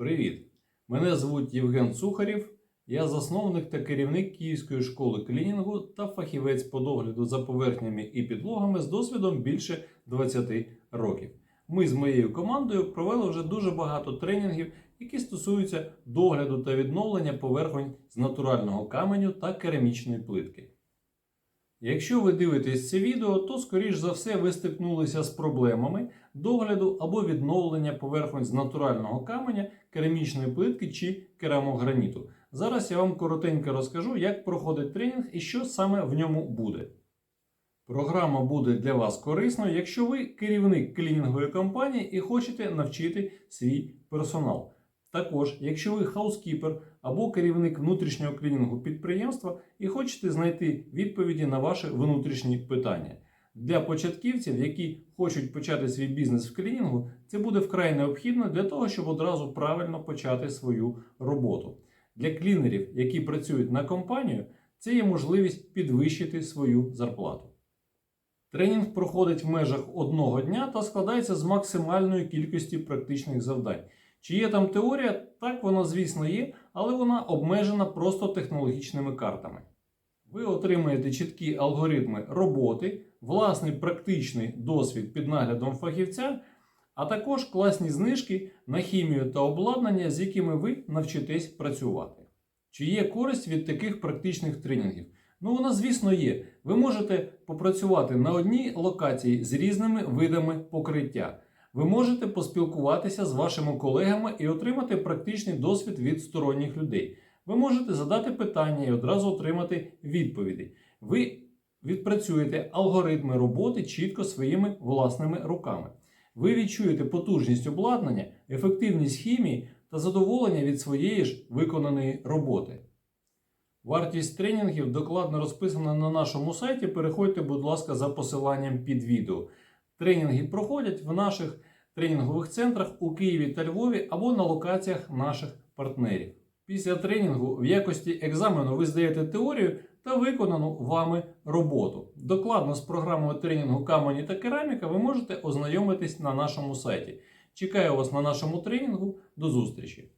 Привіт! Мене звуть Євген Сухарів. Я засновник та керівник Київської школи клінінгу та фахівець по догляду за поверхнями і підлогами з досвідом більше 20 років. Ми з моєю командою провели вже дуже багато тренінгів, які стосуються догляду та відновлення поверхонь з натурального каменю та керамічної плитки. Якщо ви дивитесь це відео, то скоріш за все ви стикнулися з проблемами догляду або відновлення поверхонь з натурального каменя, керамічної плитки чи керамограніту. Зараз я вам коротенько розкажу, як проходить тренінг і що саме в ньому буде. Програма буде для вас корисною, якщо ви керівник клінінгової компанії і хочете навчити свій персонал. Також, якщо ви хаускіпер або керівник внутрішнього клінінгу підприємства і хочете знайти відповіді на ваші внутрішні питання. Для початківців, які хочуть почати свій бізнес в клінінгу, це буде вкрай необхідно для того, щоб одразу правильно почати свою роботу. Для клінерів, які працюють на компанію, це є можливість підвищити свою зарплату. Тренінг проходить в межах одного дня та складається з максимальної кількості практичних завдань. Чи є там теорія? Так вона, звісно, є, але вона обмежена просто технологічними картами. Ви отримаєте чіткі алгоритми роботи, власний практичний досвід під наглядом фахівця, а також класні знижки на хімію та обладнання, з якими ви навчитесь працювати. Чи є користь від таких практичних тренінгів? Ну, вона, звісно, є. Ви можете попрацювати на одній локації з різними видами покриття. Ви можете поспілкуватися з вашими колегами і отримати практичний досвід від сторонніх людей. Ви можете задати питання і одразу отримати відповіді. Ви відпрацюєте алгоритми роботи чітко своїми власними руками. Ви відчуєте потужність обладнання, ефективність хімії та задоволення від своєї ж виконаної роботи. Вартість тренінгів докладно розписана на нашому сайті. Переходьте, будь ласка, за посиланням під відео. Тренінги проходять в наших тренінгових центрах у Києві та Львові або на локаціях наших партнерів. Після тренінгу в якості екзамену ви здаєте теорію та виконану вами роботу. Докладно з програмою тренінгу камені та кераміка ви можете ознайомитись на нашому сайті. Чекаю вас на нашому тренінгу. До зустрічі!